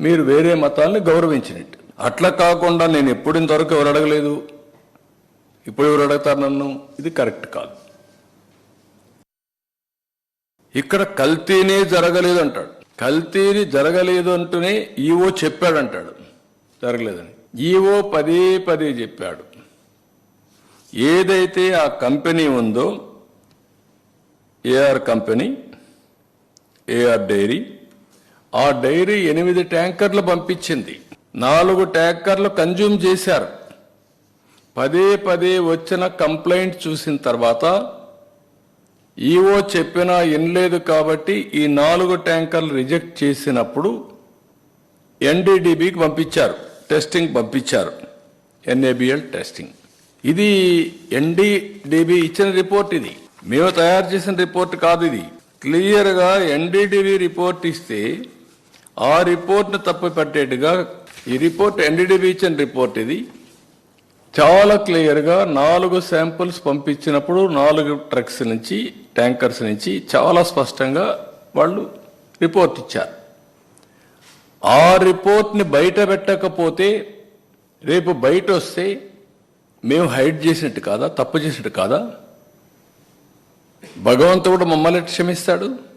మీరు వేరే మతాల్ని గౌరవించినట్టు. అట్లా కాకుండా నేను ఎప్పుడు ఇంతవరకు ఎవరు అడగలేదు. ఇప్పుడు ఎవరు అడుగుతారు నన్ను? ఇది కరెక్ట్ కాదు. ఇక్కడ కల్తీనే జరగలేదు అంటాడు. కల్తీని జరగలేదు అంటూనే ఈవో చెప్పాడు అంటాడు జరగలేదని. ఈవో పదే పదే చెప్పాడు. ఏదైతే ఆ కంపెనీ ఉందో ఏఆర్ కంపెనీ ఏఆర్ డైరీ ఆ డైరీ ఎనిమిది ట్యాంకర్లు పంపించింది. నాలుగు ట్యాంకర్లు కన్జ్యూమ్ చేశారు. పదే పదే వచ్చిన కంప్లైంట్ చూసిన తర్వాత ఈఓ చెప్పినా వినలేదు కాబట్టి ఈ నాలుగు ట్యాంకర్లు రిజెక్ట్ చేసినప్పుడు ఎన్డీడీబీకి పంపించారు. టెస్టింగ్ పంపించారు. NABL testing. ఇది ఎన్డీడీబీ ఇచ్చిన రిపోర్ట్ ఇది. మేము తయారు చేసిన రిపోర్ట్ కాదు ఇది. క్లియర్గా ఎన్డీటీవీ రిపోర్ట్ ఇస్తే ఆ రిపోర్ట్ను తప్పుపట్టేట్టుగా ఈ రిపోర్ట్ ఎన్డీడీబీ ఇచ్చిన రిపోర్ట్ ఇది. చాలా క్లియర్గా నాలుగు శాంపుల్స్ పంపించినప్పుడు నాలుగు ట్రక్స్ నుంచి ట్యాంకర్స్ నుంచి చాలా స్పష్టంగా వాళ్ళు రిపోర్ట్ ఇచ్చారు. ఆ రిపోర్ట్ని బయట పెట్టకపోతే రేపు బయట వస్తే మేము హైడ్ చేసినట్టు కాదా తప్పు చేసినట్టు కాదా? భగవంతుడు మమ్మల్ని క్షమిస్తాడు.